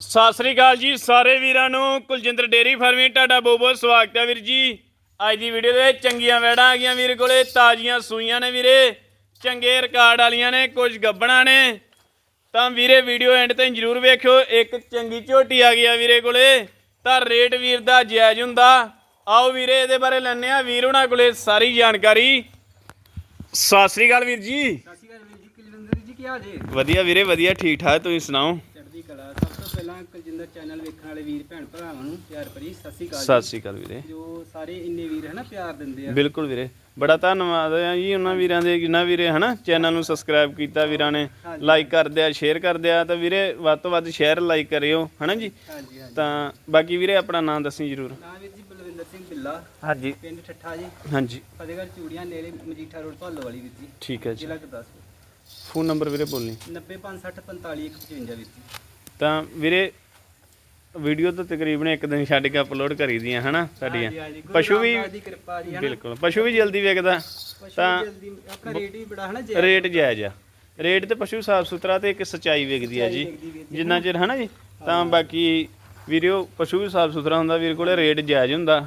ਸਤਿ ਸ੍ਰੀ ਅਕਾਲ ਜੀ ਸਾਰੇ ਵੀਰਾਂ ਨੂੰ। ਕੁਲਜਿੰਦਰ ਡੇਰੀ ਫਾਰਮਿੰਗ ਤੁਹਾਡਾ ਬਹੁਤ ਬਹੁਤ ਸਵਾਗਤ ਹੈ ਵੀਰ ਜੀ। ਅੱਜ ਦੀ ਵੀਡੀਓ ਦੇ ਵਿੱਚ ਚੰਗੀਆਂ ਵੈੜਾਂ ਆ ਗਈਆਂ ਵੀਰ ਕੋਲੇ ਤਾਜ਼ੀਆਂ ਸੂਈਆਂ ਨੇ ਵੀਰੇ। ਚੰਗੇ ਰਿਕਾਰਡ ਵਾਲੀਆਂ ਨੇ ਕੁਝ ਗੱਬਣਾ ਨੇ। ਤਾਂ ਵੀਰੇ ਵੀਡੀਓ ਐਂਡ ਤਾਈਂ ਜਰੂਰ ਵੇਖਿਓ ਇੱਕ ਚੰਗੀ ਝੋਟੀ ਆ ਗਈ ਆ ਵੀਰੇ ਕੋਲੇ। ਤਾਂ ਰੇਟ ਵੀਰ ਦਾ ਜਾਇਜ਼ ਹੁੰਦਾ। ਆਓ ਵੀਰੇ ਇਹਦੇ ਬਾਰੇ ਲੈਣੇ ਆ ਵੀਰ ਉਹਨਾਂ ਕੋਲੇ ਸਾਰੀ ਜਾਣਕਾਰੀ। ਸਤਿ ਸ੍ਰੀ ਅਕਾਲ ਵੀਰ ਜੀ। ਸਤਿ ਸ਼੍ਰੀ ਅਕਾਲ ਵੀਰ ਜੀ ਕੁਲਜਿੰਦਰ ਜੀ ਕੀ ਹਾਲ ਜੀ? ਵਧੀਆ ਵੀਰੇ ਵਧੀਆ ਠੀਕ ਠਾਕ ਤੁਸੀਂ ਸੁਣਾਓ ਚੜ੍ਹਦੀ ਕਲਾ ਸਭ ਤੋਂ ਕੁਲਜਿੰਦਰ ਚੈਨਲ ਵੇਖਣ ਵਾਲੇ ਵੀਰ ਭੈਣ ਭਰਾਵਾਂ ਨੂੰ ਪਿਆਰ ਭਰੀ ਸਤਿ ਸ਼੍ਰੀ ਅਕਾਲ ਸਤਿ ਸ੍ਰੀ ਅਕਾਲ ਵੀਰੇ। ਜੀ। ਸਾਰੇ ਇੰਨੇ ਵੀਰ ਹੈ ਨਾ ਪਿਆਰ ਦਿੰਦੇ ਆ। ਬਿਲਕੁਲ ਵੀਰੇ। ਬੜਾ ਧੰਨਵਾਦ ਹੈ ਜੀ ਉਹਨਾਂ ਵੀਰਾਂ ਦੇ ਜਿਨ੍ਹਾਂ ਵੀਰੇ ਹਨਾ ਚੈਨਲ ਨੂੰ ਸਬਸਕ੍ਰਾਈਬ ਕੀਤਾ ਵੀਰਾਂ ਨੇ। ਲਾਈਕ ਕਰਦੇ ਆ ਸ਼ੇਅਰ ਕਰਦੇ ਆ ਤਾਂ ਵੀਰੇ ਵੱਧ ਤੋਂ ਵੱਧ ਸ਼ੇਅਰ ਲਾਈਕ ਕਰਿਓ ਹਨਾ ਜੀ। ਹਾਂਜੀ ਹਾਂਜੀ। ਤਾਂ ਬਾਕੀ ਵੀਰੇ ਆਪਣਾ ਨਾਮ ਦੱਸੀ ਜਰੂਰ। ਨਾਮ ਵੀਰ ਜੀ ਬਲਵਿੰਦਰ ਸਿੰਘ ਬਿੱਲਾ। ਹਾਂਜੀ। ਪਿੰਡ ਠੱਠਾ ਜੀ। ਹਾਂਜੀ। ਫਤਿਹਗੜ੍ਹ ਚੂੜੀਆਂ ਨੇੜੇ ਮਜੀਠਾ ਰੋਡ ਭਾਲੋ ਵਾਲੀ ਵੀਰ ਜੀ। ਠੀਕ ਹੈ ਜੀ। ਜ਼ਿਲ੍ਹਾ ਗੁਰਦਾਸਪੁਰ। ਫੋਨ ਨੰਬਰ ਵੀਰੇ ਬੋਲਣੀ। 9056455155 ਵੀਰ ਜੀ। ਤਾਂ ਵੀਰੇ ਵੀਡੀਓ ਤਾਂ ਤਕਰੀਬਨ ਇੱਕ ਦਿਨ ਛੱਡ ਕੇ ਅਪਲੋਡ ਕਰੀ ਦੀਆਂ ਹਨਾ ਸਾਡੀਆਂ। ਹਾਂਜੀ, ਹਾਂਜੀ। ਗੁਰੂ ਪਸ਼ੂ ਵੀ ਰਾਮਦਾਸ ਦੀ ਕਿਰਪਾ ਜੀ ਹਨਾ। ਬਿਲਕੁਲ ਪਸ਼ੂ ਵੀ ਜਲਦੀ ਵਿਕਦਾ ਤਾਂ ਜਲਦੀ ਆਪਣਾ ਰੇਟ ਵੀ ਬੜਾ ਹਨਾ ਜੇ ਰੇਟ ਜਾਇਜ਼ ਆ। ਰੇਟ ਤੇ ਪਸ਼ੂ ਸਾਫ਼ ਸੁਥਰਾ ਤੇ ਇੱਕ ਸਚਾਈ ਵਿਕਦੀ ਆ ਜੀ ਵਿਕਦੀ ਵੀਰ। ਜਿੰਨਾ ਚਿਰ ਹਨਾ ਜੀ ਤਾਂ ਬਾਕੀ ਵੀਡੀਓ ਪਸ਼ੂ ਵੀ ਸਾਫ਼ ਸੁਥਰਾ ਹੁੰਦਾ ਵੀਰ ਕੋਲੇ ਰੇਟ ਜਾਇਜ਼ ਹੁੰਦਾ।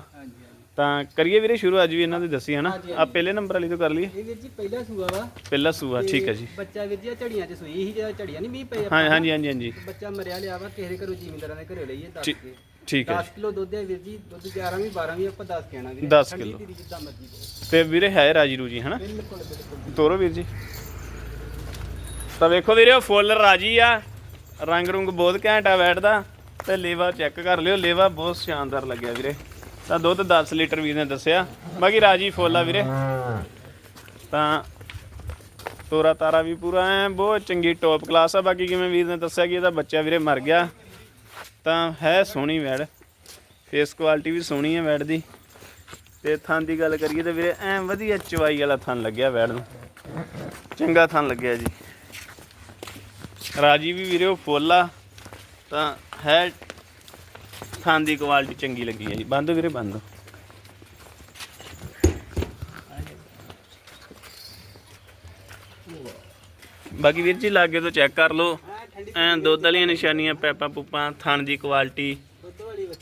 ਤਾਂ ਕਰੀਏ ਵੀਰੇ ਸ਼ੁਰੂ ਅੱਜ ਵੀ ਇਹਨਾਂ ਦੀ ਦੱਸੀ ਹਨਾ? ਹਾਂਜੀ, ਆ ਪਹਿਲੇ ਨੰਬਰ ਵਾਲੀ ਤੋਂ ਕਰ ਲਈਏ। ਇਹ ਵੀਰ ਜੀ ਪਹਿਲਾ ਸੂਆ ਵਾ। ਪਹਿਲਾ ਸੂਆ ਠੀਕ ਹੈ ਜੀ। ਬੱਚਾ ਵੀਰ ਜੀ ਆਹ ਝੜੀਆਂ 'ਚ ਸੂਈ ਸੀ ਜਿਹੜਾ ਝੜੀਆਂ ਨਹੀਂ ਮੀਂਹ ਪਏ ਹਾਂ ਹਾਂਜੀ ਹਾਂਜੀ ਹਾਂਜੀ। ਬੱਚਾ ਮਰਿਆ ਲਿਆ ਵਾ ਕਿਸੇ ਦੇ ਘਰੋਂ ਜ਼ਿਮੀਂਦਾਰਾਂ ਦੇ ਘਰੋਂ ਲਈਏ 10 ਠੀਕ- ਕੇ। ਠੀਕ ਹੈ 10 ਕਿਲੋ ਦੁੱਧ ਹੈ ਵੀਰ ਜੀ ਦੁੱਧ 11 ਵੀ 12 ਵੀ ਆਪਾਂ 10 ਕਹਿਣਾ ਵੀਰ। 10 ਕਿਲੋ। ਦੀ ਜਿੱਦਾਂ ਮਰਜ਼ੀ ਕਰੋ। ਤੇ ਵੀਰੇ ਹੈ ਰਾਜੀ ਰੂਜੀ ਹਨਾ? ਬਿਲਕੁਲ ਬਿਲਕੁਲ। ਤੋਰੋ ਵੀਰ ਜੀ। ਤਾਂ ਵੇਖੋ ਵੀਰੇ ਉਹ ਫੁੱਲ ਰਾਜੀ ਆ। ਰੰਗ ਰੁੰਗ ਬਹੁਤ ਘੈਂਟ ਆ ਬੈਠਦਾ ਤੇ ਲੇਵਾ ਚੈੱਕ ਕਰ ਲਿਓ ਲੇਵਾ ਬਹੁਤ ਸ਼ਾਨਦਾਰ ਲੱਗਿਆ ਵੀਰੇ। ਤਾਂ ਦੁੱਧ 10 ਲੀਟਰ ਵੀਰ ਨੇ ਦੱਸਿਆ। ਬਾਕੀ ਰਾਜੀ ਫੁੱਲ ਆ ਵੀਰੇ। ਤਾਂ ਤੋਰਾ ਤਾਰਾ ਵੀ ਪੂਰਾ ਐ, ਬਹੁਤ ਚੰਗੀ ਟੌਪ ਕਲਾਸ ਆ। ਬਾਕੀ ਕਿਵੇਂ ਵੀਰ ਨੇ ਦੱਸਿਆ ਕਿ ਇਹਦਾ ਬੱਚਾ ਵੀਰੇ ਮਰ ਗਿਆ। ਤਾਂ ਹੈ ਸੋਹਣੀ ਵੈੜ। ਫੇਸ ਕੁਆਲਿਟੀ ਵੀ ਸੋਹਣੀ ਹੈ ਵੈੜ ਦੀ। ਤੇ ਥਾਂ ਦੀ ਗੱਲ ਕਰੀਏ ਤਾਂ ਵੀਰੇ ਐ ਵਧੀਆ ਚਵਾਈ ਵਾਲਾ ਥਾਂ ਲੱਗਿਆ ਵੈੜ ਨੂੰ। ਚੰਗਾ ਥਾਂ ਲੱਗਿਆ ਜੀ। ਰਾਜੀ ਵੀ ਵੀਰੇ ਉਹ ਫੁੱਲ ਆ। ਤਾਂ ਹੈ ਥਣ ਦੀ ਕੁਆਲਿਟੀ ਚੰਗੀ ਲੱਗੀ ਹੈ ਜੀ। ਬੰਦ ਵੀਰੇ, ਬੰਦ। ਬਾਕੀ ਵੀਰ ਜੀ, ਲਾਗੇ ਤੋਂ ਚੈੱਕ ਕਰ ਲਓ। ਐ ਦੁੱਧ ਵਾਲੀਆਂ ਨਿਸ਼ਾਨੀਆਂ ਪੈਪਾਂ ਪੁੱਪਾਂ ਥਣ ਦੀ ਕੁਆਲਿਟੀ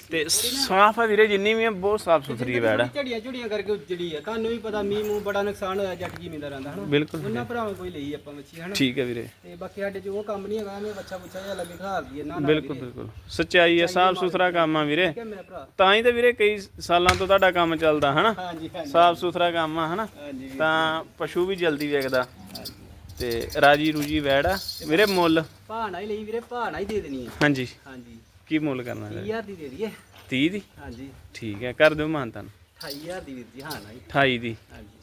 ਤੇ ਸਾਫ਼ ਆ ਵੀਰੇ ਜਿੰਨੀ ਵੀ ਆ ਬਹੁਤ ਸਾਫ਼ ਸੁਥਰੀ ਵੈੜ ਆ ਝੜੀਆਂ ਝੜੀਆਂ ਕਰਕੇ ਉੱਜੜੀ ਆ। ਤੁਹਾਨੂੰ ਵੀ ਪਤਾ ਮੀਂਹ ਮੂੰਹ ਬੜਾ ਨੁਕਸਾਨ ਹੋਇਆ ਜੱਟ ਜ਼ਿਮੀਂਦਾਰਾਂ ਦਾ ਹਨਾ? ਬਿਲਕੁਲ ਉਹਨਾਂ ਭਰਾਵਾਂ ਕੋਈ ਲਈ ਆਪਾਂ ਬੱਚੀ ਹਨਾ? ਠੀਕ ਹੈ ਵੀਰੇ। ਤੇ ਬਾਕੀ ਸਾਡੇ 'ਚ ਉਹ ਕੰਮ ਨਹੀਂ ਹੈਗਾ ਮੈਂ ਬੱਚਾ ਬੁੱਚਾ ਜਿਹਾ ਲੱਗੇ ਖਿਲਾਰ ਦਈਏ ਨਾ ਨਾ ਬਿਲਕੁਲ ਬਿਲਕੁਲ। ਸੱਚਾਈ ਹੈ ਸਾਫ਼ ਸੁਥਰਾ ਕੰਮ ਆ ਵੀਰੇ। ਠੀਕ ਹੈ ਮੇਰਾ ਭਰਾ। ਤਾਂ ਹੀ ਤਾਂ ਵੀਰੇ ਕਈ ਸਾਲਾਂ ਤੋਂ ਤੁਹਾਡਾ ਕੰਮ ਚੱਲਦਾ ਹਨਾ? ਹਾਂਜੀ ਹਾਂਜੀ। ਸਾਫ਼ ਸੁਥਰਾ ਕੰਮ ਆ ਹਨਾ? ਹਾਂਜੀ ਵੀਰ। ਤਾਂ ਪਸ਼ੂ ਵੀ ਜਲਦੀ ਹਾਂਜੀ। ਤੇ ਰਾਜੀ ਰੂਜੀ ਵੈੜ ਆ। ਵੀਰੇ ਮੁੱਲ। ਭਾਣਾ ਹੀ ਲਈ ਵੀਰੇ ਭਾਣਾ ਹੀ ਦੇ ਦੇਣੀ ਹੈ ਹਾਂਜੀ। ਹਾਂਜੀ। ਕੀ ਮੁੱਲ ਕਰਨਾ ਹੈ 30000 ਦੀ ਦੇ ਦਈਏ। 30 ਦੀ? ਹਾਂਜੀ। ਠੀਕ ਹੈ ਕਰ ਦਿਓ ਮਾਨਤਨ। 28000 ਦੀ ਵੀਰ ਜੀ ਹਾਂ ਨਾ ਜੀ 28 ਦੀ। ਹਾਂਜੀ।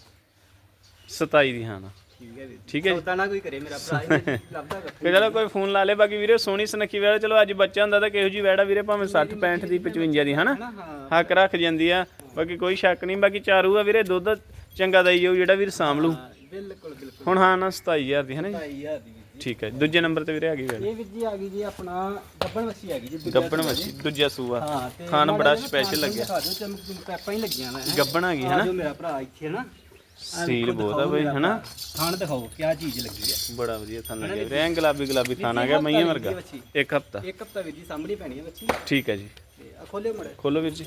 27 ਦੀ ਹਾਂ ਨਾ। ਠੀਕ ਹੈ ਵੀਰ ਠੀਕ ਹੈ ਜੀ। ਸੌਦਾ ਨਾ ਕੋਈ ਕਰੇ ਮੇਰਾ ਭਰਾ ਇਹ ਲੱਭਦਾ ਕੱਖ ਚਲੋ ਕੋਈ ਫੋਨ ਲਾ ਲੇ। ਬਾਕੀ ਵੀਰੇ ਸੋਹਣੀ ਸੁਨੱਖੀ ਵੈੜ ਚਲੋ ਅੱਜ ਬੱਚਾ ਹੁੰਦਾ ਤਾਂ ਕਿਹੋ ਜੀ ਵੈੜ ਵੀਰੇ? ਭਾਵੇਂ 60 65 ਦੀ 55 ਦੀ ਹਨਾ ਹੱਕ ਰੱਖ ਜਾਂਦੀ ਆ। ਬਾਕੀ ਕੋਈ ਸ਼ੱਕ ਨਹੀਂ। ਬਾਕੀ ਚਾਰੂ ਆ ਵੀਰੇ ਦੁੱਧ ਚੰਗਾ ਦਈ ਜਾਊ ਜਿਹੜਾ ਵੀਰ ਸਾਂਭ ਲੂ ਬਿਲਕੁਲ ਬਿਲਕੁਲ। ਹੁਣ ਹਾਂ ਨਾ 27000 ਦੀ ਹੈ ਨਾ ਜੀ? 28000 ਦੀ। ਠੀਕ ਹੈ ਦੂਜੇ ਨੰਬਰ ਤੇ ਵੀਰੇ ਆ ਗਈ ਵੈੜ ਇਹ ਵੀਰ ਜੀ ਆ ਗਈ ਜੀ ਆਪਣਾ ਗੱਬਣ ਵੱਛੀ ਆ ਗਈ ਜੀ ਦੂਜਾ ਗੱਬਣ ਮੱਛੀ ਦੂਜਾ ਸੂਆ। ਹਾਂ ਤੇ ਖਾਣ ਬੜਾ ਨਾ ਸਪੈਸ਼ਲ ਲੱਗਿਆ। ਦਿਖਾ ਦਿਓ ਚਮਕ ਚਮਕ ਪੈਪਾਂ ਹੀ ਲੱਗੀਆਂ ਹੈਂ। ਗੱਬਣ ਆ ਗਈ ਆ ਹੈ ਨਾ ਜਾਓ ਮੇਰਾ ਭਰਾ ਇੱਥੇ ਨਾ ਸੀਲ ਬਹੁਤ ਆ ਬਈ ਹਨਾ? ਖਾਣ ਦਿਖਾਓ ਕਿਆ ਚੀਜ਼ ਲੱਗੀ ਹੈ ਬੜਾ ਵਧੀਆ ਥਾਨ ਲੱਗਿਆ। ਐਂ ਗੁਲਾਬੀ ਗੁਲਾਬੀ ਥਾਨ ਆ ਗਿਆ ਮਈਆਂ ਵਰਗਾ। ਇੱਕ ਹਫਤਾ। ਇੱਕ ਹਫਤਾ ਵੀਰ ਜੀ ਸਾਹਮਣੇ ਪੈਣੀ ਹੈ ਬੱਚੀ ਠੀਕ ਹੈ ਜੀ। ਖੋਲਿਓ ਮੜੇ ਖੋਲੋ ਵੀਰ ਜੀ।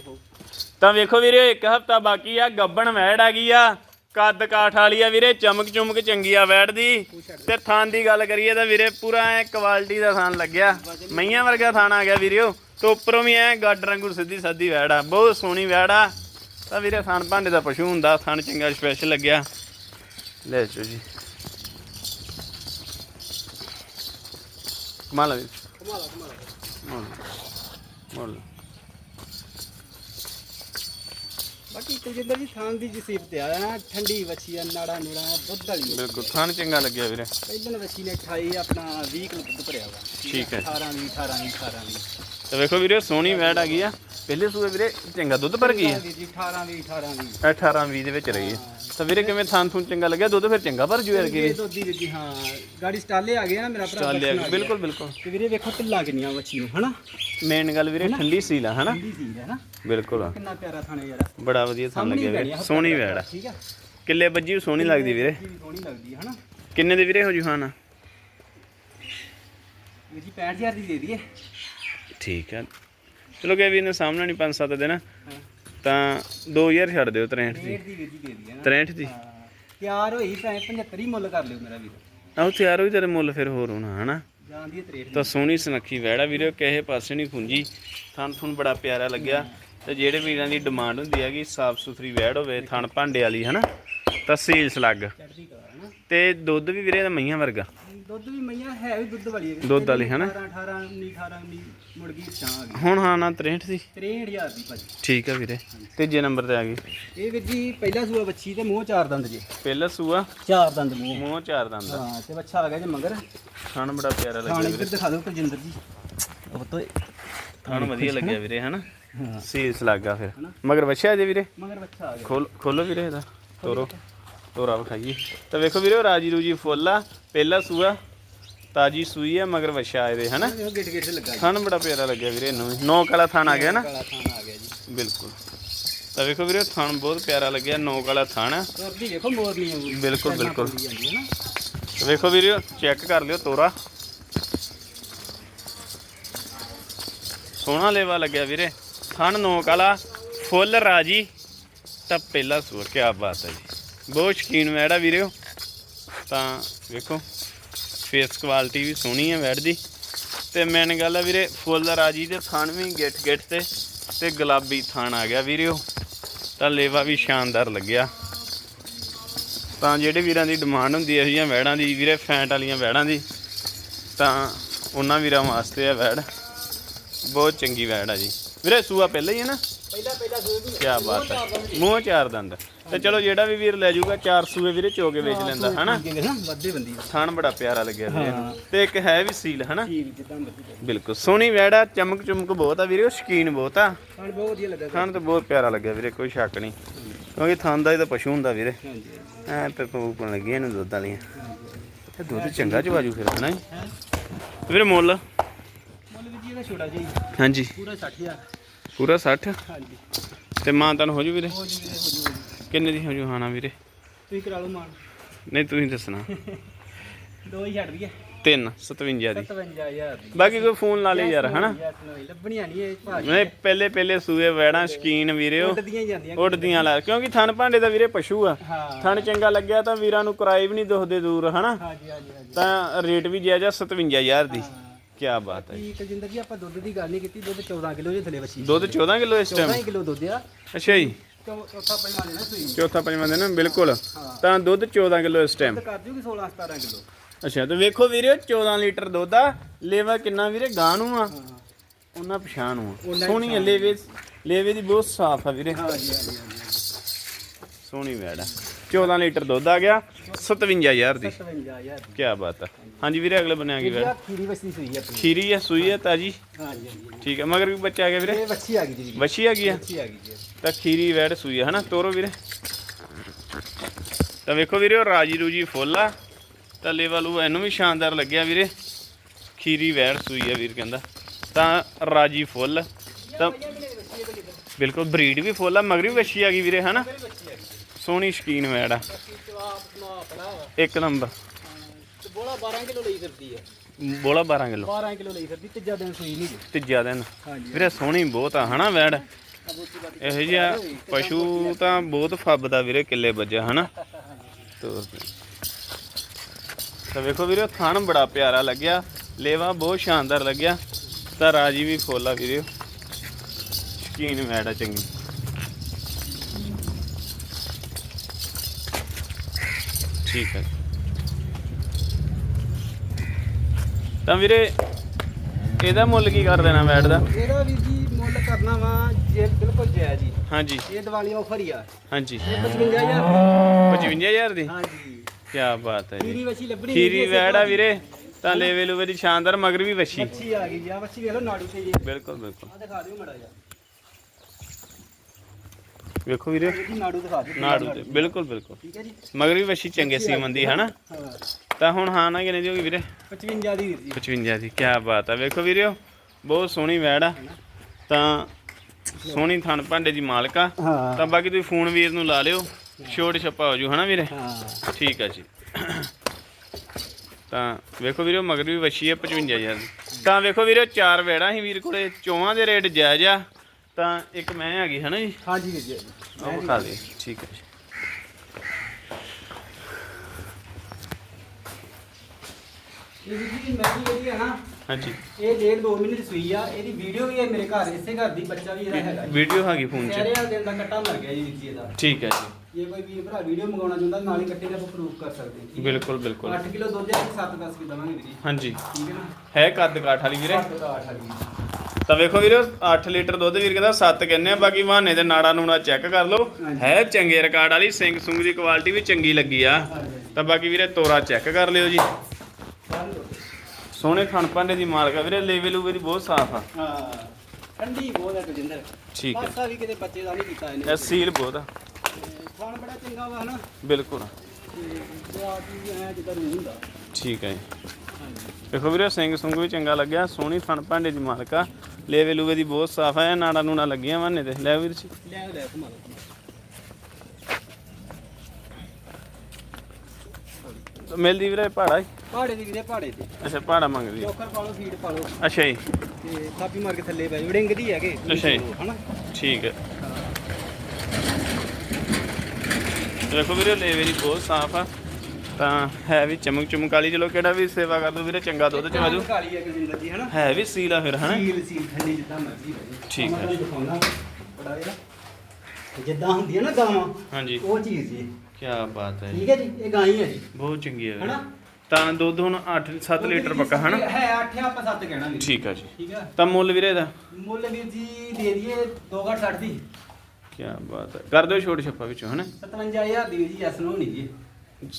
ਤਾਂ ਵੇਖੋ ਵੀਰੇ ਇੱਕ ਹਫਤਾ ਬਾਕੀ ਆ ਗੱਬਣ ਵੈੜ ਆ ਗਈ ਆ। ਕੱਦ ਕਾਠ ਵਾਲੀ ਆ ਵੀਰੇ ਚਮਕ ਚੁਮਕ ਚੰਗੀ ਆ ਵੈੜ ਦੀ ਤੇ ਥਾਨ ਦੀ ਗੱਲ ਕਰੀਏ ਤਾਂ ਵੀਰੇ ਪੂਰਾ ਐ ਕੁਆਲਿਟੀ ਦਾ ਥਾਨ ਲੱਗਿਆ। ਮਈਆਂ ਵਰਗਾ ਥਾਨ ਆ ਗਿਆ ਵੀਰਿਓ। ਤੇ ਉੱਪਰੋਂ ਵੀ ਐ ਗੱਡ ਰੰਗੂ ਸਿੱਧੀ ਸਾਦੀ ਵੈੜ ਆ। ਬਹੁਤ ਸੋਹਣੀ ਵੈੜ ਆ। ਤਾਂ ਵੀਰੇ ਥਾਨ ਭਾਂਡੇ ਦਾ ਪਸ਼ੂ ਹੁੰਦਾ ਥਾਨ ਚੰਗਾ ਸਪੈਸ਼ਲ ਲੱਗਿਆ। ਲੈ ਚੋ ਜੀ। ਕਮਾਲ ਆ ਵੀਰ। ਕਮਾਲਾ ਕਮਾਲਾ ਮੋਲ ਮੋਲ ਬਾਕੀ ਤਜਿੰਦਰ ਜੀ ਥਾਂ ਦੀ ਜਸੀਬਤ ਆ ਨਾ ਠੰਡੀ ਵੱਛੀ ਆ ਨਾੜਾ ਨੂੜਾ ਦੁੱਧ ਵਾਲੀ। ਬਿਲਕੁਲ ਥਾਨ ਚੰਗਾ ਲੱਗਿਆ ਵੀਰੇ। ਪਹਿਲਾਂ ਵੱਛੀ ਨੇ 28 ਆਪਣਾ 20 ਕਿਲੋ ਦੁੱਧ ਭਰਿਆ ਵਾ। ਠੀਕ ਹੈ। 18 20 18 20 18 20 ਤੇ ਵੇਖੋ ਵੀਰੇ ਸੋਹਣੀ ਵੈੜ ਆ ਗਈ ਆ। ਪਹਿਲੇ ਸੂਏ ਵੀਰੇ ਚੰਗਾ ਦੁੱਧ ਭਰ ਗਈ ਜੀ 18 20 18 20 18 20 ਦੇ ਵਿੱਚ ਰਹੀ ਹੈ। ਤਾਂ ਵੀਰੇ ਕਿਵੇਂ ਥਾਨ ਥੂਨ ਚੰਗਾ ਲੱਗਿਆ? ਦੁੱਧ ਫਿਰ ਚੰਗਾ ਭਰ ਜੂ ਯਾਰ ਕੀ ਇਹ ਦੁੱਧ ਦੀ ਵੀਰ ਜੀ ਹਾਂ। ਗਾੜੀ ਸਟਾਲੇ ਆ ਗਏ ਨਾ ਮੇਰਾ ਭਰਾ ਚੱਲ ਲਿਆ। ਬਿਲਕੁਲ ਬਿਲਕੁਲ। ਤੇ ਵੀਰੇ ਵੇਖੋ ਢਿੱਲਾ ਕਿੰਨੀਆਂ ਵੱਛੀ ਨੂੰ ਹਨਾ? ਮੇਨ ਗੱਲ ਵੀਰੇ ਠੰਡੀ ਸੀਲ ਆ ਹਨਾ? ਠੰਡੀ ਚੀਜ਼ ਹੈ ਨਾ। ਬਿਲਕੁਲ ਆ। ਕਿੰਨਾ ਪਿਆਰਾ ਥਾਣਾ ਯਾਰ। ਬੜਾ ਵਧੀਆ ਸਾਹਮਣੇ ਲੱਗਿਆ ਹੀ ਵੀਰੇ। ਸੋਹਣੀ ਵੈੜ ਆ ਠੀਕ ਆ। ਕਿੱਲੇ ਵੀ ਸੋਹਣੀ ਲੱਗਦੀ ਵੀਰੇ। ਸੋਹਣੀ ਲੱਗਦੀ ਹੈ ਹਨਾ? ਕਿੰਨੇ ਦੇ ਵੀਰੇ ਹੋ ਜੂ ਹਾਂ ਵੀਰ ਜੀ 65000 ਦੀ ਦੇ ਦਈਏ। ਠੀਕ ਹੈ ਚਲੋ ਕਿ ਵੀ ਨੇ ਸਾਹਮਣਾ ਨਹੀਂ 5-7 ਦਿਨ ਹਾਂ ਤਾਂ 2000 ਛੱਡ ਦਿਓ 63 ਦੀ। ਰੇਟ ਦੀ ਵੀਰ ਜੀ ਦੇ ਦਈਏ ਨਾ। 63 ਦੀ। ਹਾਂ ਤਿਆਰ ਹੋਈ ਤਾਂ 75 ਹੀ ਮੁੱਲ ਕਰ ਲਿਓ ਮੇਰਾ ਵੀਰ। ਆਹ ਤਿਆਰ ਹੋਈ ਤੇਰੇ ਮੁੱਲ ਫਿਰ ਹੋਰ ਹੋਣਾ ਹਨਾ? ਜਾਂਦੀ ਹੈ 63 ਤਾਂ ਸੋਹਣੀ ਸੁਨੱਖੀ ਵੈੜਾ ਵੀਰੇ ਕਿਸੇ ਪਾਸੇ ਨਹੀਂ ਖੁੰਜੀ ਥਣ ਥੁਣ ਬੜਾ ਪਿਆਰਾ ਲੱਗਿਆ। ਤੇ ਜਿਹੜੇ ਵੀਰਾਂ ਦੀ ਡਿਮਾਂਡ ਹੁੰਦੀ ਹੈਗੀ ਸਾਫ਼ ਸੁਥਰੀ ਵੈੜ ਹੋਵੇ ਥਣ ਭਾਂਡੇ ਵਾਲੀ ਹਨਾ? ਤਾਂ ਸੀਲਸ ਲੱਗ ਤੇ ਦੁੱਧ ਵੀ ਵੀਰੇ ਦਾ ਮਈਆਂ ਵਰਗਾ। ਦੁੱਧ ਵੀ ਮਈਆਂ ਹੈ ਵੀ ਦੁੱਧ ਵਾਲੀ ਹੈ। ਦੁੱਧ ਵਾਲੀ ਹਨਾ? 18 18 19 18 19 ਮੁੜ ਗਈ ਛਾਂ ਆ ਗਈ। ਹੁਣ ਹਾਂ ਨਾ 63 ਦੀ 63000 ਦੀ ਭਾਜੀ। ਠੀਕ ਆ ਵੀਰੇ। ਤੀਜੇ ਨੰਬਰ ਤੇ ਆ ਗਈ। ਇਹ ਵੀਰ ਜੀ ਪਹਿਲਾ ਸੂਆ ਬੱਚੀ ਤੇ ਮੂੰਹ ਚਾਰ ਦੰਦ ਜੇ। ਪਹਿਲਾ ਸੂਆ? ਚਾਰ ਦੰਦ ਮੂੰਹ। ਮੂੰਹ ਚਾਰ ਦੰਦ। ਹਾਂ ਤੇ ਬੱਚਾ ਆ ਗਿਆ ਜੇ ਮਗਰ। ਥਣ ਬੜਾ ਪਿਆਰਾ ਖਾਣ ਲੱਗਿਆ ਇੱਧਰ ਦਿਖਾ ਦਿਓ ਕੁਲਜਿੰਦਰ ਜੀ। ਉਹ ਤੋਂ ਥਣ ਵਧੀਆ ਲੱਗਿਆ ਵੀਰੇ ਹਨਾ? ਹਾਂ। ਸੀਲਸ ਲੱਗਾ ਫਿਰ। ਮਗਰ ਵੱਛਿਆ ਜੇ ਵੀਰੇ? ਮਗਰ ਬੱਚਾ ਆ ਗਿਆ। ਖੋਲ ਖੋਲੋ ਵੀਰੇ ਇਹਦਾ। ਤੋਰੋ। ਤੋਰਾ ਵਿਖਾਈਏ। ਤਾਂ ਵੇਖੋ ਵੀਰੇ ਉਹ ਰਾਜੀ ਰੂਜੀ ਫੁੱਲ ਆ। ਪਹਿਲਾ ਸੂਆ ਤਾਜੀ ਸੂਈ ਆ ਮਗਰ ਵਛਾ ਇਹਦੇ ਹਨਾ? ਇਹ ਗਿੱਟ ਗਿੱਟ ਲੱਗਾ ਜੀ। ਥਣ ਬੜਾ ਪਿਆਰਾ ਲੱਗਿਆ ਵੀਰੇ ਇਹਨੂੰ ਵੀ। ਨੌ ਕਾਲਾ ਥਣ ਆ ਗਿਆ ਨਾ? ਕਾਲਾ ਥਾਂ ਆ ਗਿਆ ਜੀ। ਬਿਲਕੁਲ। ਤਾਂ ਵੇਖੋ ਵੀਰੇ ਥਣ ਬਹੁਤ ਪਿਆਰਾ ਲੱਗਿਆ ਨੌ ਕਾਲਾ ਥਣ ਆ। ਤੁਰਦੀ ਵੇਖੋ ਮੋਰਨੀ ਆਉਂਦੀ। ਬਿਲਕੁਲ ਬਿਲਕੁਲ। ਜਾਂਦੀ ਹੈ ਨਾ। ਤਾਂ ਵੇਖੋ ਵੀਰੇ ਚੈੱਕ ਕਰ ਲਿਓ ਤੋਰਾ। ਸੋਹਣਾ ਲੇਵਾ ਲੱਗਿਆ ਵੀਰੇ। ਥਣ ਨੌ ਕਾਲਾ ਫੁੱਲ ਰਾਜੀ। ਤਾਂ ਪਹਿਲਾ ਸੂਆ ਕੀ ਬਾਤ ਹੈ ਜੀ। ਬਹੁਤ ਸ਼ਕੀਨ ਵੈੜਾ ਵੀਰੇ ਤਾਂ ਵੇਖੋ। ਫੇਸ ਕੁਆਲਿਟੀ ਵੀ ਸੋਹਣੀ ਹੈ ਵੈੜ ਦੀ। ਤੇ ਮੈਨ ਗੱਲ ਆ ਵੀਰੇ, ਫੁੱਲ ਰਾਜੀ ਦੇ ਥਣ ਵੀ ਗਿੱਟ ਗਿੱਟ ਤੇ ਤੇ ਗੁਲਾਬੀ ਥਣ ਆ ਗਿਆ ਵੀਰੇ ਤਾਂ ਲੇਵਾ ਵੀ ਸ਼ਾਨਦਾਰ ਲੱਗਿਆ। ਤਾਂ ਜਿਹੜੇ ਵੀਰਾਂ ਦੀ ਡਿਮਾਂਡ ਹੁੰਦੀ ਹੈ ਇਹੋ ਜਿਹੀਆਂ ਵੈੜਾਂ ਦੀ, ਵੀਰੇ ਫੈਂਟ ਵਾਲੀਆਂ ਵੈੜਾਂ ਦੀ, ਤਾਂ ਉਹਨਾਂ ਵੀਰਾਂ ਵਾਸਤੇ ਆ ਵੈੜ। ਬਹੁਤ ਚੰਗੀ ਵੈੜ ਆ ਜੀ। ਵੀਰੇ ਸੂਆ ਪਹਿਲਾਂ ਹੀ ਹੈ ਨਾ? ਕੀ ਬਾਤ ਹੈ। ਮੂੰਹ ਚਾਰ ਦੰਦ। ਤੇ ਚਲੋ ਜਿਹੜਾ ਵੀ ਵੀਰ ਲੈ ਜਾਊਗਾ ਚਾਰ ਸੂਏ ਵੀਰੇ ਚੋ ਕੇ ਵੇਚ ਲੈਂਦਾ ਹਨਾ? ਵੱਧੇ ਬੰਦੀ। ਥਣ ਬੜਾ ਪਿਆਰਾ ਲੱਗਿਆ ਵੀਰੇ। ਤੇ ਇੱਕ ਹੈ ਵੀ ਸੀਲ ਹਨਾ। ਬਿਲਕੁਲ। ਸੋਹਣੀ ਵੈੜ ਚਮਕ ਚਮਕ ਬਹੁਤ ਆ ਵੀਰੇ ਉਹ ਸ਼ਕੀਨ ਬਹੁਤ ਆ। ਖਾਣ ਬਹੁਤ ਵਧੀਆ ਲੱਗਾ ਥਣ ਤਾਂ ਬਹੁਤ ਪਿਆਰਾ ਲੱਗਿਆ ਵੀਰੇ ਕੋਈ ਸ਼ੱਕ ਨਹੀਂ। ਕਿਉਂਕਿ ਥਣ ਦਾ ਇਹ ਤਾਂ ਪਸ਼ੂ ਹੁੰਦਾ ਵੀਰੇ। ਐ ਤੇ ਪੂਪਣ ਲੱਗੀ ਇਹਨੂੰ ਦੁੱਧ ਵਾਲੀਆਂ। ਤੇ ਦੁੱਧ ਚੰਗਾ ਚਵਾਜੂ ਫਿਰ ਹਨਾ ਜੀ? ਹੈ? ਵੀਰੇ ਮੁੱਲ? ਮੁੱਲ ਵੀ ਜੀ ਇਹਦਾ ਛੋਟਾ ਜਿਹਾ ਹੀ, ਹਾਂਜੀ। ਪੂਰਾ 60000 ਪੂਰਾ 60 ਹਾਂਜੀ। ਤੇ ਮਾਂ ਤਨ ਹੋ ਜੂ ਵੀਰੇ? ਹੋ ਜੀ ਵੀਰੇ ਹੋ ਜੀ, ਹੋ ਜੀ। ਕਿੰਨੇ ਦੀ ਹੋ ਜੂ ਹਾਣਾ ਵੀਰੇ? ਤੁਸੀਂ ਕਰਾ ਲਓ ਮਾਨ ਨਹੀਂ ਤੁਸੀਂ ਦੱਸਣਾ। ਦੋ ਹੀ ਛੱਡ ਦਈਏ। 3 57 ਦੀ। 57000 ਦੀ। ਬਾਕੀ ਕੋਈ ਫੋਨ ਲਾ ਲਈ ਯਾਰ ਹਨਾ? ਨਹੀਂ ਲੱਭਣੀਆਂ ਨਹੀਂ ਇਹ ਭਾਜੀ ਨਹੀਂ ਪਹਿਲੇ ਪਹਿਲੇ ਸੂਏ ਵੈੜਾਂ ਸ਼ਕੀਨ ਵੀਰੇ ਉੱਡਦੀਆਂ ਹੀ ਜਾਂਦੀਆਂ। ਉੱਡਦੀਆਂ ਲਾ ਕਿਉਂਕਿ ਥਣ ਭਾਂਡੇ ਦਾ ਵੀਰੇ ਪਸ਼ੂ ਆ। ਹਾਂ। ਥਣ ਚੰਗਾ ਲੱਗਿਆ ਤਾਂ ਵੀਰਾਂ ਨੂੰ ਕਿਰਾਏ ਵੀ ਨਹੀਂ ਦੁਖਦੇ ਦੂਰ ਹਨਾ? ਹਾਂਜੀ ਹਾਂਜੀ ਹਾਂਜੀ। ਤਾਂ ਰੇਟ ਵੀ ਜਾਇਜ਼ ਆ 57000 ਦੀ। ਕੀ ਬਾਤ ਹੈ। ਜੀ ਆਪਾਂ ਦੁੱਧ ਦੀ ਗੱਲ ਨਹੀਂ ਕੀਤੀ ਦੁੱਧ 14 ਕਿਲੋ ਜੇ ਥੱਲੇ ਬੱਚੀ ਦੁੱਧ 14 ਕਿਲੋ ਇਸ ਟਾਈਮ 14 ਕਿਲੋ ਦੁੱਧ ਆ। ਅੱਛਾ ਜੀ। ਚੌਥਾ ਪੰਜਵਾਂ ਦੇਣਾ ਸੂਈ ਚੌਥਾ ਪੰਜਵਾਂ ਦਿਨ ਬਿਲਕੁਲ। ਹਾਂ। ਤਾਂ ਦੁੱਧ 14 ਕਿਲੋ ਇਸ ਟਾਈਮ ਕਰ ਜੂਗੀ 16 17 ਕਿਲੋ। ਅੱਛਾ ਤੇ ਵੇਖੋ ਵੀਰੇ 14 ਲੀਟਰ ਦੁੱਧ ਆ। ਲੇਵਾ ਕਿੰਨਾ ਵੀਰੇ? ਗਾਂ ਨੂੰ ਆ। ਹਾਂ। ਉਹਨਾਂ ਪਛਾਣ ਨੂੰ ਹੀ ਸੋਹਣੀ ਆ ਲੇਵੇ ਲੇਵੇ ਦੀ ਬਹੁਤ ਸਾਫ਼ ਆ ਵੀਰੇ। ਹਾਂਜੀ ਹਾਂਜੀ ਹਾਂਜੀ। ਸੋਹਣੀ ਵੈੜ ਆ। 14 ਲੀਟਰ ਦੁੱਧ ਆ ਗਿਆ 57000 ਦੀ। 57000 ਕੀ ਬਾਤ ਆ। ਹਾਂਜੀ ਵੀਰੇ ਅਗਲੇ ਬਣੇ ਆ ਗਈ ਇਹ ਖੀਰੀ ਵਸੀ ਸੂਈ ਆਪਣੀ ਖੀਰੀ ਸੂਈ ਆ ਤਾਜੀ? ਹਾਂਜੀ ਠੀਕ ਆ ਮਗਰ ਵੀ ਬੱਚਾ ਆ ਗਿਆ ਵੀਰੇ? ਇਹ ਬੱਚੀ ਆ ਗਈ ਜੀ ਵੱਛੀ ਆ ਗਈ ਆ? ਬੱਚੀ ਆ ਗਈ ਜੀ। ਤਾਂ ਖੀਰੀ ਵੈੜ ਸੂਈ ਆ ਹਨਾ? ਤੋਰੋ ਵੀਰੇ। ਤਾਂ ਵੇਖੋ ਵੀਰੇ ਉਹ ਰਾਜੀ ਰੂਜੀ ਫੁੱਲ ਆ। ਤਾਂ ਲੇਵਲ ਉਹ ਇਹਨੂੰ ਵੀ ਸ਼ਾਨਦਾਰ ਲੱਗਿਆ ਵੀਰੇ। ਖੀਰੀ ਵੈੜ ਸੂਈ ਆ ਵੀਰ ਕਹਿੰਦਾ। ਤਾਂ ਰਾਜੀ ਫੁੱਲ। ਤਾਂ ਬਿਲਕੁਲ ਬਰੀਡ ਵੀ ਫੁੱਲ ਆ ਮਗਰ ਵੀ ਵੱਛੀ ਆ ਗਈ ਵੀਰੇ ਹਨਾ? ਸੋਹਣੀ ਸ਼ਕੀਨ ਵੈੜ ਆ ਇੱਕ ਨੰਬਰ। ਤੇ ਬੋਲਾ 12 ਕਿਲੋ ਲਈ ਫਿਰਦੀ ਹੈ ਬੋਲਾ 12 ਕਿਲੋ। 12 ਕਿਲੋ ਲਈ ਫਿਰਦੀ ਤੀਜਾ ਦਿਨ ਸੂਈ ਨਹੀਂ ਤੀਜਾ ਦਿਨ। ਵੀਰੇ ਸੋਹਣੀ ਬਹੁਤ ਆ ਹਨਾ ਵੈੜ? ਇਹੋ ਜਿਹਾ ਪਸ਼ੂ ਤਾਂ ਬਹੁਤ ਫੱਬਦਾ ਵੀਰੇ ਕਿੱਲੇ ਵੱਜਾ ਹਨਾ? ਤੇ ਤਾਂ ਵੇਖੋ ਵੀਰੇ ਥਣ ਬੜਾ ਪਿਆਰਾ ਲੱਗਿਆ ਲੇਵਾ ਬਹੁਤ ਸ਼ਾਨਦਾਰ ਲੱਗਿਆ ਤਾਂ ਰਾਜੀ ਵੀ ਫੋਲਾ ਵੀਰੇ। ਸ਼ਕੀਨ ਮੈੜਾ ਚੰਗੀ। ਠੀਕ ਹੈ ਤਾਂ ਵੀਰੇ ਇਹਦਾ ਮੁੱਲ ਕੀ ਕਰ ਦੇਣਾ ਮੈਟ ਦਾ? ਇਹਦਾ ਵੀ ਜੀ ਮੁੱਲ ਕਰਨਾ ਵਾ ਜੇ ਬਿਲਕੁਲ ਜਾਇਜ਼ ਜੀ ਹਾਂਜੀ। ਇਹ ਦੀਵਾਲੀ ਆਫਰ ਹੀ ਆ। ਹਾਂਜੀ। ਇਹ 55000 55000 ਦੀ। ਹਾਂਜੀ। ਕੀ ਬਾਤ ਹੈ ਜੀ। ਖੀਰੀ ਵਛੀ ਲੱਭਣੀ ਖੀਰੀ ਵੈੜ ਵੀਰੇ। ਤਾਂ ਲੇਵੇ ਲੂਵੇ ਦੀ ਸ਼ਾਨਦਾਰ ਮਗਰ ਵੀ ਵੱਛੀ। ਮੱਛੀ ਆ ਗਈ ਜੀ। ਆ ਮੱਛੀ ਵੇਖ ਲਓ ਨਾੜੂ ਤੇ ਜੀ। ਬਿਲਕੁਲ ਬਿਲਕੁਲ। ਆ ਦਿਖਾ ਦਿਓ ਮੜਾ ਜਾ ਵੇਖੋ ਵੀਰੇ। ਨਾੜੂ ਦਿਖਾ ਦਿਓ। ਨਾੜੂ ਤੇ ਬਿਲਕੁਲ ਬਿਲਕੁਲ। ਠੀਕ ਹੈ ਜੀ? ਮਗਰ ਵੀ ਵੱਛੀ ਚੰਗੇ ਸੀਮਨ ਦੀ ਹਨਾ? ਹਾਂ। ਤਾਂ ਹੁਣ ਹਾਂ ਨਾ ਕਿਨੇ ਦੀ ਹੋਗੀ ਵੀਰੇ? 55 ਦੀ ਵੀਰ ਜੀ। 55 ਦੀ ਕੀ ਬਾਤ ਆ। ਵੇਖੋ ਵੀਰੇ ਬਹੁਤ ਸੋਹਣੀ ਵੈੜ ਆ। ਤਾਂ ਸੋਹਣੀ ਥਣ ਭਾਂਡੇ ਦੀ ਮਾਲਕ ਤਾਂ ਬਾਕੀ ਤੁਸੀਂ ਫੋਨ ਵੀਰ ਨੂੰ ਲਾ ਲਿਓ। ਛੋਟ ਛੱਪਾ ਹੋ ਜੂ ਹਨਾ ਵੀਰੇ? ਹਾਂ। ਠੀਕ ਆ ਜੀ। ਤਾਂ ਵੇਖੋ ਵੀਰੇ ਮਗਰ ਵੀ ਵੱਛੀ ਹੈ 55000 ਦੀ। ਤਾਂ ਵੇਖੋ ਵੀਰੇ ਚਾਰ ਵੈੜਾਂ ਸੀ ਵੀਰ ਕੋਲੇ। ਚੋਵਾਂ ਦੇ ਰੇਟ ਜਾਇਜ਼ ਆ। ਤਾਂ ਇੱਕ ਮੈਂ ਹੈਗੀ ਹੈ ਨਾ ਜੀ? ਹਾਂਜੀ ਵੀਰ ਜੀ ਉਹ ਖਾ ਲਈ ਠੀਕ ਹੈ। ਜੀ। ਇਹ ਵੀਰ ਜੀ ਮੈਂ ਜਿਹੜੀ ਹੈ ਨਾ ਹਾਂਜੀ। ਇਹ ਡੇਢ ਦੋ ਮਹੀਨੇ ਦੀ ਸੂਈ ਆ ਇਹਦੀ ਵੀਡੀਓ ਵੀ ਹੈ ਮੇਰੇ ਘਰ ਇਸੇ ਘਰ ਦੀ ਬੱਚਾ ਵੀ ਇਹਦਾ ਹੈਗਾ ਵੀਡੀਓ ਹੈਗੀ ਫੋਨ 'ਚ? ਸਾਰੇ ਦਿਨ ਦਾ ਕੱਟਾ ਮਰ ਗਿਆ ਜੀ ਵੀਰ ਜੀ ਇਹਦਾ। ਠੀਕ ਹੈ ਜੀ। ਜੇ ਕੋਈ ਵੀਰ ਭਰਾ ਵੀਡੀਓ ਮੰਗਾਉਣਾ ਚਾਹੁੰਦਾ ਨਾਲ ਹੀ ਕੱਟੇ ਦਾ ਪ੍ਰੂਫ ਕਰ ਸਕਦੇ ਹਾਂ ਠੀਕ ਹੈ? ਬਿਲਕੁਲ ਬਿਲਕੁਲ। 8 ਕਿਲੋ ਦੁੱਧ ਆ 7-10 ਕਿਲੋ ਦਵਾਂਗੇ ਵੀਰ ਜੀ। ਹਾਂਜੀ। ਠੀਕ ਹੈ ਨਾ? ਹੈ ਕੱਦ ਕਾਠ ਵਾਲੀ ਵੀਰੇ? ਘੱਟ ਤੋਂ ਘੱਟ ਆ ਜੀ ਤਾਂ ਵੇਖੋ ਵੀਰੇ 8 ਲੀਟਰ ਦੁੱਧ ਵੀਰ ਕਹਿੰਦਾ 7 ਕਹਿੰਦੇ ਆ ਬਾਕੀ ਬਹਾਨੇ ਦੇ ਨਾੜਾ ਨੂੜਾ ਚੈੱਕ ਕਰ ਲਓ। ਹੈ ਚੰਗੇ ਰਿਕਾਰਡ ਵਾਲੀ ਸਿੰਘ ਸੁੰਗ ਦੀ ਕੁਆਲਿਟੀ ਵੀ ਚੰਗੀ ਲੱਗੀ ਆ। ਤਾਂ ਬਾਕੀ ਵੀਰੇ ਤੋਰਾ ਚੈੱਕ ਕਰ ਲਿਓ ਜੀ। ਸੋਹਣੇ ਖਣ ਭਾਂਡੇ ਦੀ ਮਾਲਕ ਆ ਵੀਰੇ ਲੇਵਲ ਉਵੇ ਦੀ ਬਹੁਤ ਸਾਫ਼ ਆ। ਹਾਂ ਠੰਡੀ ਬਹੁਤ ਹੈ ਕੁਜਿੰਦਰ ਠੀਕ ਹੈ ਪਾਸਾ ਵੀ ਕਿਤੇ ਬੱਚੇ ਦਾ ਨਹੀਂ ਕੀਤਾ ਇਹਨੇ। ਇਹ ਸੀਲ ਬਹੁਤ ਆ। ਖਾਣ ਬੜਾ ਚੰਗਾ ਵਾ ਹਨਾ? ਬਿਲਕੁਲ ਤੇ ਜਵਾਬ ਵੀ ਐ ਜਿੱਦਾਂ ਰੂਹ ਹੁੰਦਾ। ਠੀਕ ਹੈ ਜੀ। ਵੇਖੋ ਵੀਰੇ ਸਿੰਘ ਸੁੰਗ ਵੀ ਚੰਗਾ ਲੱਗਿਆ ਸੋਹਣੀ ਥਣ ਭਾਂਡੇ ਦੀ ਮਾਲਕ ਆ। ਲੇਵਲ ਉਵੇ ਦੀ ਬਹੁਤ ਸਾਫ਼ ਇਹ ਨਾੜਾ ਨੂੜਾ ਲੱਗੀਆਂ ਵਾਨੇ ਤੇ। ਲੈ ਵੀਰ ਜੀ। ਲੈ ਲੈ ਤਾਂ ਮਿਲਦੀ ਵੀਰੇ ਭਾੜਾ ਪਹਾੜੇ ਦੀ ਕਿਤੇ ਪਹਾੜੇ ਤੇ। ਅੱਛਾ ਭਾੜਾ ਮੰਗਦੀ। ਚੋਕਰ ਪਾ ਲਓ ਫੀਡ ਪਾ ਲਓ। ਅੱਛਾ ਜੀ। ਤੇ ਥਾਪੀ ਮਾਰ ਕੇ ਥੱਲੇ ਜਾਓ ਡਿੰਗਦੀ ਹੈਗੇ। ਅੱਛਾ ਜੀ। ਹਨਾ? ਠੀਕ ਹੈ। ਦੇਖੋ ਵੀਰੇ ਲੇਵੇ ਦੀ ਬਹੁਤ ਸਾਫ਼ ਆ। ਤਾਂ ਹੈ ਵੀ ਚਮਕ ਚਮਕ ਵਾਲੀ ਚਲੋ ਕਿਹੜਾ ਵੀ ਸੇਵਾ ਕਰ ਦੋ ਵੀਰੇ ਚੰਗਾ ਦੁੱਧ ਚ ਆਜੂ ਕਾਲੀ ਹੈ ਕੁਜਿੰਦਰ ਜੀ ਹਨਾ? ਹੈ ਵੀ ਸੀਲ ਆ ਫਿਰ ਹਨਾ? ਸੀਲ ਸੀਲ ਠੰਡੀ ਜਿੱਦਾਂ ਮਰਜ਼ੀ ਹੋਵੇ। ਠੀਕ ਹੈ। ਮੈਂ ਤੁਹਾਨੂੰ ਦਿਖਾਉਣਾ ਬੜਾ ਇਹਦਾ ਜਿੱਦਾਂ ਹੁੰਦੀ ਹੈ ਨਾ ਗਾਵਾਂ ਹਾਂਜੀ। ਉਹ ਚੀਜ਼ ਜੀ। ਕੀ ਬਾਤ ਹੈ ਜੀ। ਠੀਕ ਹੈ ਜੀ ਇਹ ਗਾਂ ਹੀ ਹੈ ਜੀ। ਬਹੁਤ ਚੰਗੀ ਹੈ। ਵੀਰੇ ਹਨਾ? ਤਾਂ ਦੁੱਧ ਹੁਣ 8 7 ਲੀਟਰ ਪੱਕਾ ਹਨਾ? ਹੈ 8 ਆਪਾਂ 7 ਕਹਿਣਾ ਵੀਰ। ਠੀਕ ਆ ਜੀ। ਠੀਕ ਹੈ ਤਾਂ ਮੁੱਲ ਵੀਰੇ ਦਾ? ਮੁੱਲ ਵੀਰ ਜੀ ਦੇ ਦਈਏ 2.60 ਦੀ। ਕੀ ਬਾਤ ਹੈ। ਕਰ ਦਿਓ ਛੋਟ ਛੱਪਾ ਵਿੱਚੋਂ ਹਨਾ? 57000 ਦੀ ਵੀਰ ਜੀ ਐਸ ਨੂੰ ਨਹੀਂ ਜੀ।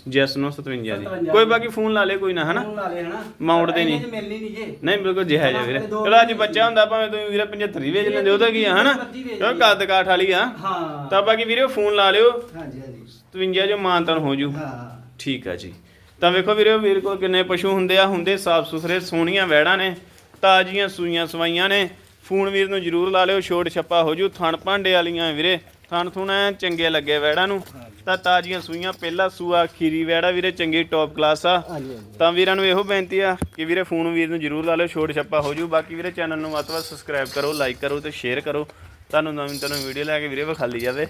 ਜੈਸ 957 ਦੀ। 57 ਕੋਈ ਬਾਕੀ ਫੋਨ ਲਾ ਲੇ ਕੋਈ ਨਾ ਹਨਾ? ਫੋਨ ਲਾ ਲੈ ਹਨਾ? ਮਾਊਂਟ ਦੇ ਨਹੀਂ। ਮਿਲਣੀ ਨਹੀਂ ਜੇ। ਨਹੀਂ ਬਿਲਕੁਲ ਜਿਹਾ ਜਿਹਾ ਵੀਰੇ। ਚਲੋ ਅੱਜ ਬੱਚਾ ਹੁੰਦਾ ਭਾਵੇਂ ਤੁਸੀਂ ਵੀਰੇ 75 ਹੀ ਵੇਚ ਲੈਂਦੇ ਉਹਦਾ ਕੀ ਆ ਹਨਾ? ਉਹ ਕੱਦ ਕਾਠ ਵਾਲੀ ਆ। ਹਾਂ। ਤਾਂ ਬਾਕੀ ਵੀਰੇ ਫੋਨ ਲਾ ਲਿਓ। ਹਾਂਜੀ ਹਾਂਜੀ। 53 ਜੋ ਮਾਨਤਨ ਹੋ ਜੂ। ਹਾਂ। ਠੀਕ ਆ ਜੀ। ਤਾਂ ਵੇਖੋ ਵੀਰੇ ਵੀਰ ਕੋਲ ਕਿੰਨੇ ਪਸ਼ੂ ਹੁੰਦੇ ਆ ਹੁੰਦੇ ਸਾਫ਼ ਸੁਥਰੇ ਸੋਹਣੀਆਂ ਵੈੜਾਂ ਨੇ ਤਾਜ਼ੀਆਂ ਸੂਈਆਂ ਸਵਾਈਆਂ ਨੇ। ਫੋਨ ਵੀਰ ਨੂੰ ਜਰੂਰ ਲਾ ਲਿਓ ਛੋਟ ਛੱਪਾ ਹੋ ਜੂ। ਥਣ ਭਾਂਡੇ ਵਾਲੀਆਂ ਵੀਰੇ। ਥਣ ਥੁਣ ਐਨ ਚੰਗੇ ਲੱਗੇ ਵੈੜਾਂ ਨੂੰ। ਤਾਂ ਤਾਜ਼ੀਆਂ ਸੂਈਆਂ ਪਹਿਲਾ ਸੂਆ ਖੀਰੀ ਵੈੜਾ ਵੀਰੇ ਚੰਗੀ ਟੌਪ ਕਲਾਸ ਆ। ਹਾਂਜੀ ਹਾਂਜੀ। ਤਾਂ ਵੀਰਾਂ ਨੂੰ ਇਹੋ ਬੇਨਤੀ ਆ ਕਿ ਵੀਰੇ ਫੋਨ ਵੀਰ ਨੂੰ ਜਰੂਰ ਲਾ ਲਿਓ ਛੋਟ ਛੱਪਾ ਹੋ ਜੂ। ਬਾਕੀ ਵੀਰੇ ਚੈਨਲ ਨੂੰ ਵੱਧ ਵੱਧ ਸਬਸਕ੍ਰਾਈਬ ਕਰੋ ਲਾਈਕ ਕਰੋ ਤੇ ਸ਼ੇਅਰ ਕਰੋ। ਤੁਹਾਨੂੰ ਨਵੀਂ ਤੋਂ ਨਵੀਂ ਵੀਡੀਓ ਲੈ ਕੇ ਵੀਰੇ ਵਿਖਾਲੀ ਜਾਵੇ।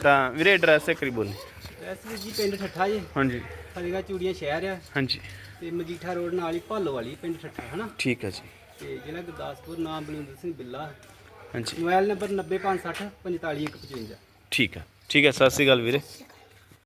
ਤਾਂ ਵੀਰੇ ਐਡਰੈਸ ਇੱਕ ਵਾਰੀ ਬੋਲੀ। ਐਸ ਜੀ ਪਿੰਡ ਠੱਠਾ ਜੀ। ਹਾਂਜੀ। ਫਰੀਗਾ ਚੂੜੀਆਂ ਸ਼ਹਿਰ ਆ। ਹਾਂਜੀ। ਤੇ ਮਜੀਠਾ ਰੋਡ ਨਾਲ ਹੀ ਭਾਲੋ ਵਾਲੀ ਪਿੰਡ ਠੱਠਾ ਹਨਾ? ਠੀਕ ਹੈ ਜੀ। ਤੇ ਜ਼ਿਲ੍ਹਾ ਗੁਰਦਾਸਪੁਰ ਨਾਮ ਬਲਵਿੰਦਰ ਸਿੰਘ ਬਿੱਲਾ। ਹਾਂਜੀ। ਮੋਬਾਈਲ ਨੰਬਰ 90560 45155 ਠੀਕ ਆ। ਠੀਕ ਹੈ ਸਤਿ ਸ਼੍ਰੀ ਅਕਾਲ ਵੀਰੇ।